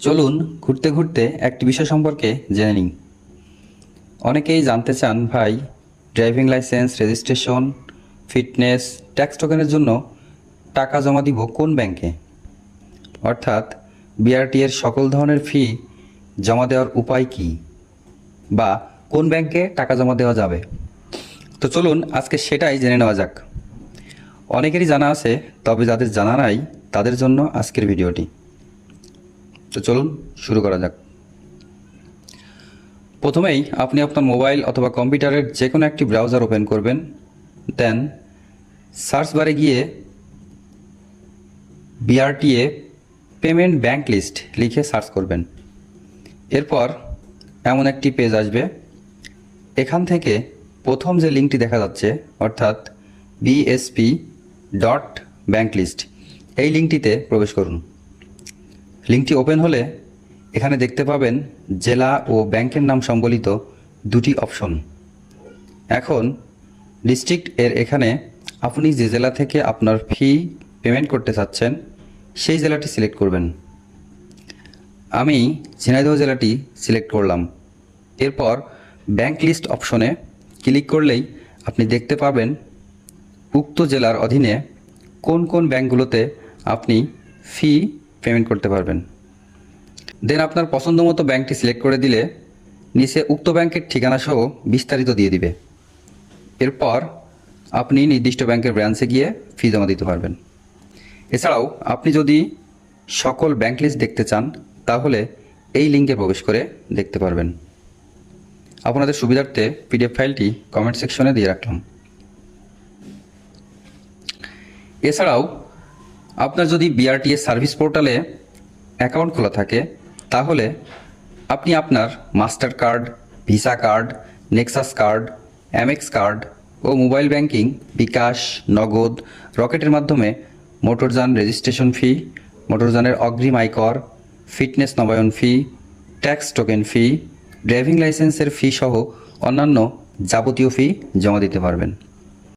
চলুন ঘুরতে ঘুরতে একটি বিষয় সম্পর্কে জেনে নিই। অনেকেই জানতে চান, ভাই, driving licence, registration, fitness, tax টোকেনের জন্য টাকা জমা দিব কোন ব্যাংকে? অর্থাৎ বিআরটি এর সকল ধরনের ফি জমা দেওয়ার উপায় কি? বা কোন ব্যাংকে টাকা জমা দেওয়া যাবে? তো চলুন আজকে সেটাই জেনে নেওয়া যাক। অনেকেরই জানা আছে, তবে যাদের জানা নাই, তাদের জন্য আজকের ভিডিওটি। তো চলুন শুরু করা যাক। প্রথমেই আপনি আপনার মোবাইল অথবা কম্পিউটারের যে কোনো একটি ব্রাউজার ওপেন করবেন, দেন সার্চ বারে গিয়ে বিআরটিএ পেমেন্ট ব্যাংক লিস্ট লিখে সার্চ করবেন। এরপর এমন একটি পেজ আসবে। এখান থেকে প্রথম যে লিঙ্কটি দেখা যাচ্ছে, অর্থাৎ বিএসপি ডট ব্যাংক লিস্ট এই লিঙ্কটিতে প্রবেশ করুন। লিঙ্কটি ওপেন হলে এখানে দেখতে পাবেন জেলা ও ব্যাংকের নাম সম্বলিত দুটি অপশন। এখন ডিস্ট্রিক্ট এর এখানে আপনি যে জেলা থেকে আপনার ফি পেমেন্ট করতে চাচ্ছেন, সেই জেলাটি সিলেক্ট করবেন। আমি ঝিনাইদহ জেলাটি সিলেক্ট করলাম। এরপর ব্যাংক লিস্ট অপশনে ক্লিক করলেই আপনি দেখতে পাবেন উক্ত জেলার অধীনে কোন কোন ব্যাংকগুলোতে আপনি ফি পেমেন্ট করতে পারবেন। দেন আপনার পছন্দ মতো ব্যাংকটি সিলেক্ট করে দিলে নিচে উক্ত ব্যাংকের ঠিকানা সহ বিস্তারিত দিয়ে দিবে। এরপর আপনি নির্দিষ্ট ব্যাংকের ব্রাঞ্চে গিয়ে ফি জমা দিতে পারবেন। এছাড়াও আপনি যদি সকল ব্যাংক লিস্ট দেখতে চান, তাহলে এই লিঙ্কে প্রবেশ করে দেখতে পারবেন। আপনাদের সুবিধার্থে পিডিএফ ফাইলটি কমেন্ট সেকশনে দিয়ে রাখলাম। এছাড়াও আপনার যদি বিআরটিএস সার্ভিস পোর্টালে অ্যাকাউন্ট খোলা থাকে, তাহলে আপনি আপনার master card, visa card, nexus card amex card ও মোবাইল ব্যাংকিং, বিকাশ, নগদ, রকেটের মাধ্যমে মোটরযান রেজিস্ট্রেশন ফি, মোটরযানের অগ্রিম আয়কর, ফিটনেস নবায়ন fee, tax token fee, driving লাইসেন্সের ফি সহ অন্যান্য যাবতীয় ফি জমা দিতে পারবেন।